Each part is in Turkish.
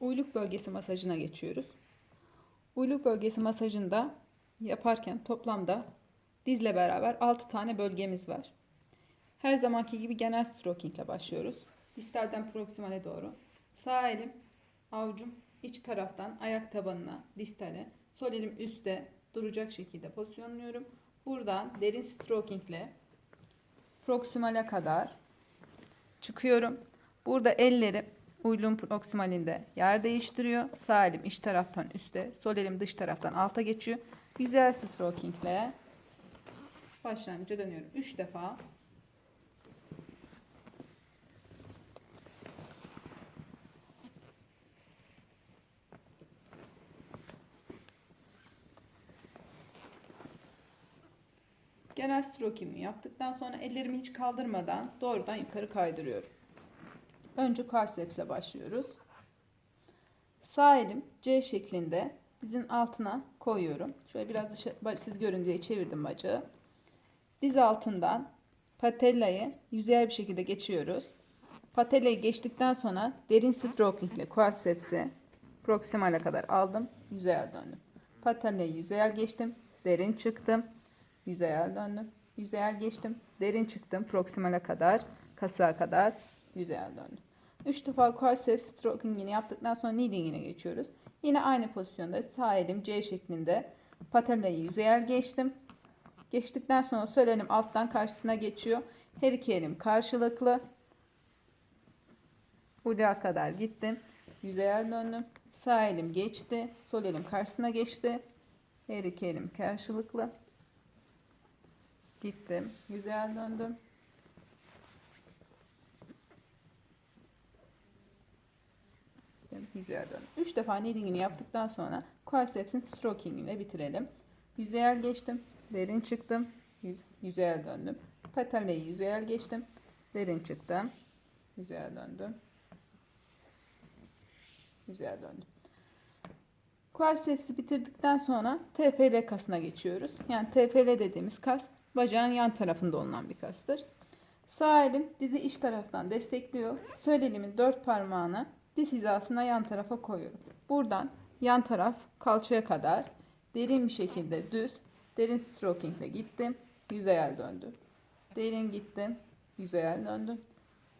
Uyluk bölgesi masajına geçiyoruz. Uyluk bölgesi masajında yaparken toplamda dizle beraber 6 tane bölgemiz var. Her zamanki gibi genel stroking ile başlıyoruz. Distalden proksimale doğru. Sağ elim avucum iç taraftan ayak tabanına distale, sol elim üstte duracak şekilde pozisyonluyorum. Buradan derin stroking ile proksimale kadar çıkıyorum. Burada ellerim uyluğun proksimalinde yer değiştiriyor. Sağ elim iç taraftan üste, sol elim dış taraftan alta geçiyor. Güzel stroking ile başlangıca dönüyorum. 3 defa. Genel strokingimi yaptıktan sonra ellerimi hiç kaldırmadan doğrudan yukarı kaydırıyorum. Önce quadriceps'e başlıyoruz. Sağ elim C şeklinde dizin altına koyuyorum. Şöyle biraz dışarı, siz görün diye çevirdim bacağı. Diz altından patellayı yüzeyel bir şekilde geçiyoruz. Patellayı geçtikten sonra derin stroking ile quadriceps'i proksimale kadar aldım. Yüzeyel döndüm. Patellayı yüzeyel geçtim. Derin çıktım. Yüzeyel döndüm. Yüzeyel geçtim. Derin çıktım. Proksimale kadar. Kasığa kadar. Yüzeyel döndüm. 3 defa quadriceps strokingini yaptıktan sonra kneading'ine geçiyoruz. Yine aynı pozisyonda sağ elim C şeklinde patellayı yüzeyel geçtim. Geçtikten sonra sol elim alttan karşısına geçiyor. Her iki elim karşılıklı. Buraya kadar gittim. Yüzeyel döndüm. Sağ elim geçti. Sol elim karşısına geçti. Her iki elim karşılıklı. Gittim. Yüzeyel döndüm. Yüzeyel döndüm. 3 defa kneading'ini yaptıktan sonra quadriceps'in stroking ile bitirelim. Yüzeyel geçtim. Derin çıktım. Yüz, yüzeyel döndüm. Patellayı yüzeyel geçtim. Derin çıktım. Yüzeyel döndüm. Yüzeyel döndüm. Quadriceps'i bitirdikten sonra TFL kasına geçiyoruz. Yani TFL dediğimiz kas bacağın yan tarafında olunan bir kastır. Sağ elim dizi iç taraftan destekliyor. Sol elimin dört parmağını diz hizasına yan tarafa koyuyorum. Buradan yan taraf kalçaya kadar derin bir şekilde düz, derin stroking ile gittim. Yüzeyel döndüm. Derin gittim. Yüzeyel döndüm.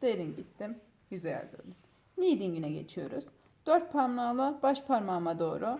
Derin gittim. Yüzeyel döndüm. Kneading'ine geçiyoruz. Dört parmağımla baş parmağıma doğru